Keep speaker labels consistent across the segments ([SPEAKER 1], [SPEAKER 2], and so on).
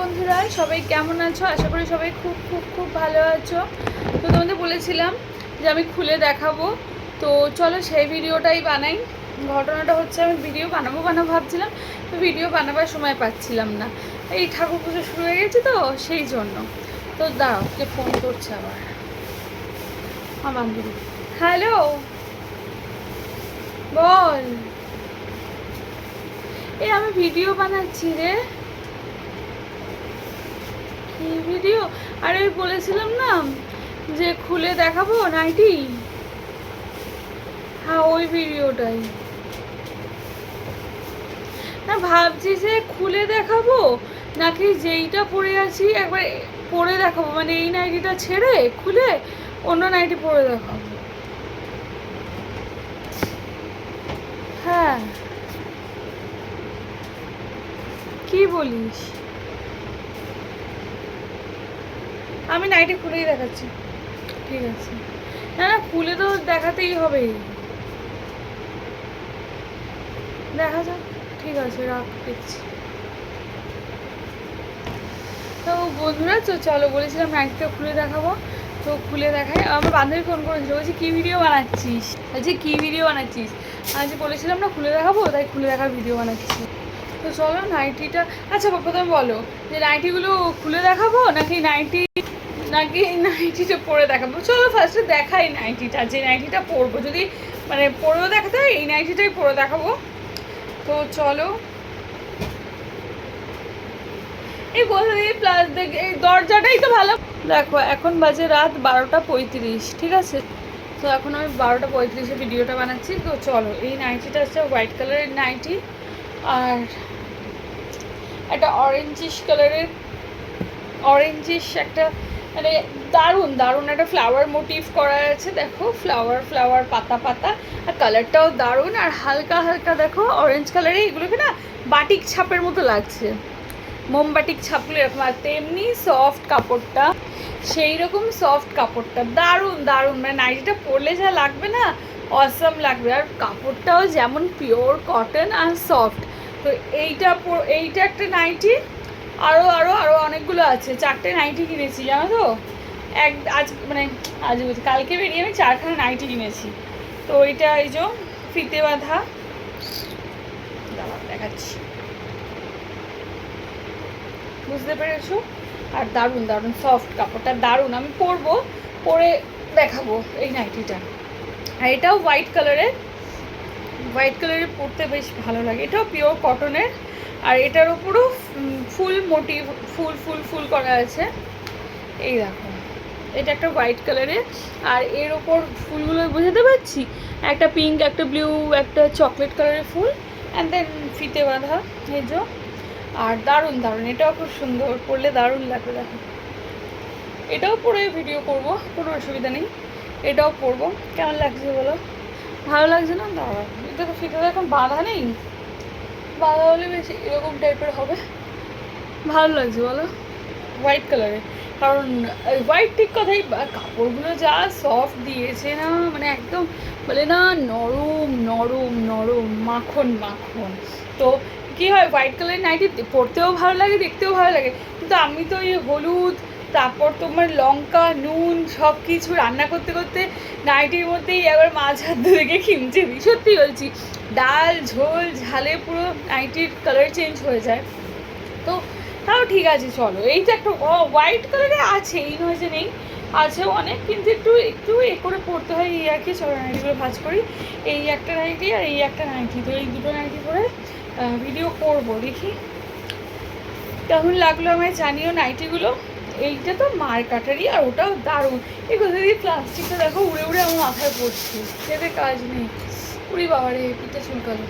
[SPEAKER 1] বন্ধুরা সবাই কেমন আছো? আশা করি সবাই খুব খুব খুব ভালো আছো। তো তোমাদের বলেছিলাম যে আমি খুলে দেখাবো। তো চলো সেই ভিডিওটাই বানাই। ঘটনাটা হচ্ছে আমি ভিডিও বানাবো বানাবো ভাবছিলাম তো ভিডিও বানাবার সময় পাচ্ছিলাম না। এই ঠাকুর পুজো শুরু হয়ে গেছে তো সেই জন্য। তো দাও কে ফোন করছে আবার। আমার বান্ধবী। হ্যালো? বল। এই আমি ভিডিও বানাচ্ছি রে। কি ভিডিও আরে ওই বলেছিলাম না যে খুলে দেখাবো নাইটি? হ্যাঁ ওই ভিডিওটাই না, ভাবছি যে খুলে দেখাবো নাকি যেইটা পরে আছি একবার পরে দেখাবো। মানে এই নাইটিটা ছেড়ে খুলে অন্য নাইটি পরে দেখাবো। হ্যাঁ। কি বলিস? আমি নাইটি খুলেই দেখাচ্ছি। ঠিক আছে। না না, খুলে তো দেখাতেই হবে। দেখা যাক। ঠিক আছে, রাখ, দেখছি। তো বন্ধুরা, তো চলো বলেছিলাম নাইটটা খুলে দেখাবো। তো খুলে দেখাই আমার বান্ধবী ফোন করেছিল, বলছি, কী ভিডিও বানাচ্ছিস? বলছি, কী ভিডিও বানাচ্ছিস? যে বলেছিলাম না, খুলে দেখাবো, তাই খুলে দেখার ভিডিও বানাচ্ছি। তো চলো নাইটিটা আচ্ছা প্রথমে বলো, যে নাইটিগুলো খুলে দেখাবো, নাকি নাইটি নাকি নাইটিটা পরে দেখাবো। চলো ফার্স্টে দেখাই নাইটিটা যে নাইটিটা পরবো। যদি মানে পরেও দেখাতে হয়, এই নাইটিটাই পরে দেখাবো। তো চলো। এই কোথা দিয়ে প্লাস দেখ, এই দরজাটাই তো ভালো। দেখো, এখন বাজে রাত বারোটা পঁয়ত্রিশ, ঠিক আছে? তো এখন আমি বারোটা পঁয়ত্রিশে ভিডিওটা বানাচ্ছি। তো চলো, এই নাইটিটা হচ্ছে হোয়াইট কালারের নাইটি আর একটা অরেঞ্জিশ কালারের অরেঞ্জিশ একটা মানে দারুণ দারুণ একটা ফ্লাওয়ার মোটিভ করা আছে, দেখো ফ্লাওয়ার ফ্লাওয়ার পাতা পাতা, আর কালারটাও দারুণ, আর হালকা হালকা দেখো অরেঞ্জ কালারে এগুলোকে না বাটিক ছাপের মতো লাগছে। মোমবাটিক ছাপগুলো এরকম, আর তেমনি সফট কাপড়টা সেই রকম সফট কাপড়টা, দারুণ দারুণ মানে নাইটিটা পরলে যা লাগবে না অসম লাগবে, আর কাপড়টাও যেমন পিওর কটন আর সফট তো এইটা এইটা একটা নাইটি আরও আরও আরও অনেকগুলো আছে। চারটে নাইটি কিনেছি, জানো তো? এক, আজ মানে আজ কালকে বেরিয়ে আমি চারখানা নাইটি কিনেছি। তো ওইটা এই যে ফিতে বাঁধা। দেখাচ্ছি। বুঝতে পেরেছ? আর দারুণ দারুণ সফট কাপড়টা, দারুণ। আমি পরবো, পরে দেখাবো এই নাইটিটা। আর এটাও হোয়াইট কালারের হোয়াইট কালারের পরতে বেশ ভালো লাগে। এটাও পিওর কটনের আর এটার উপরও ফুল মোটিভ, ফুল ফুল ফুল করা আছে। এই দেখো, এটা একটা হোয়াইট কালারের। আর এর ওপর ফুলগুলো বোঝাতে পারছি? একটা পিঙ্ক, একটা ব্লু, একটা চকলেট কালারের ফুল অ্যান্ড দেন ফিতে বাঁধা যে আর দারুণ দারুণ, এটাও খুব সুন্দর পরলে দারুণ লাগবে দেখো। এটাও পরে ভিডিও করব, কোনো অসুবিধা নেই। এটাও পরবো কেমন লাগছে বলো? ভালো লাগছে না? দাঁড়া দেখো, ফিতে এখন বাঁধা নেই। বাঁধা হলে বেশি এরকম টাইপের হবে। ভালো লাগছে বলো। হোয়াইট কালারের কারণ হোয়াইট ঠিক কথাই কাপড়গুলো যা সফট দিয়েছে না মানে একদম বলে না নরম নরম নরম মাখন মাখন। তো কি হয় হোয়াইট কালারের নাইটি পরতেও ভালো লাগে দেখতেও ভালো লাগে। কিন্তু আমি তো এই হলুদ তারপর তোমার লঙ্কা, নুন সব কিছু রান্না করতে করতে নাইটির মধ্যেই আবার মাছ হাত ধরে খিমচে সত্যি বলছি, ডাল, ঝোল, ঝালে পুরো নাইটির কালার চেঞ্জ হয়ে যায়। তো তাও ঠিক আছে, চলো। এই যে একটা হোয়াইট কালারে আছে, এই নয় যে নেই। আছে অনেক, কিন্তু একটু একটু এ করে পড়তে হয়, এই আর কি, চলো নাইটিগুলো ভাজ করি। এই একটা নাইটি আর এই একটা নাইটি তো এই দুটো নাইটি করে ভিডিও করব, দেখি। কেমন লাগল আমায় জানিও নাইটিগুলো এইটা তো মার কাটারি আর ওটাও দারুণ। এই কোথা দিয়ে প্লাস্টিকটা দেখো উড়ে উড়ে আমার মাথায় পড়ছে। সেতে কাজ নেই। উড়ি বাবারে, পিঠে চুলকালো।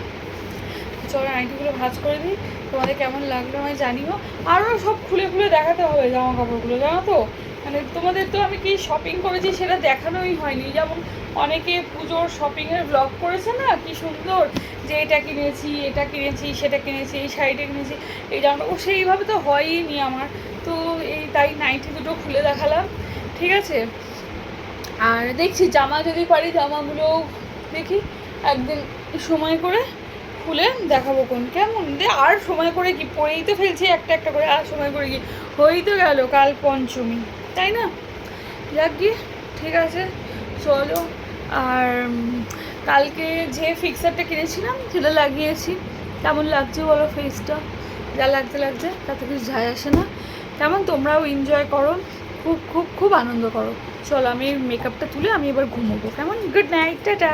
[SPEAKER 1] চলো আইটিগুলো ভাজ করে দিই তোমাদের কেমন লাগল আমায় জানিও। আরও সব খুলে খুলে দেখাতে হবে জামা কাপড়গুলো জানো তো? মানে তোমাদের তো আমি কি শপিং করেছি সেটা দেখানোই হয়নি। যেমন অনেকে পুজোর শপিংয়ের ব্লগ করেছে না, কি সুন্দর, যে এটা কিনেছি এটা কিনেছি, সেটা কিনেছি, এই শাড়িটা কিনেছি, এই জামা ও সেইভাবে তো হয়ই নি আমার। তো এই তাই নাইটি দুটো খুলে দেখালাম, ঠিক আছে? আর দেখছি জামা যদি পারি জামাগুলো দেখি, একদিন সময় করে খুলে দেখাবো কোন। কেমন? দে, আর সময় করে কি পরেই তো ফেলছি একটা একটা করে, আর সময় করে কি হয়েই তো গেল কাল পঞ্চমী, তাই না? যাক গিয়ে, ঠিক আছে, চলো। আর কালকে যে ফিক্সারটা কিনেছিলাম, সেটা লাগিয়েছি। কেমন লাগছে বলো ফেসটা যা লাগতে লাগছে তাতে কিছু যায় আসে না। কেমন? তোমরাও এনজয় করো। খুব খুব খুব আনন্দ করো। চলো, আমি মেকআপটা তুলে আমি এবার ঘুমোবো। কেমন? Good night tata.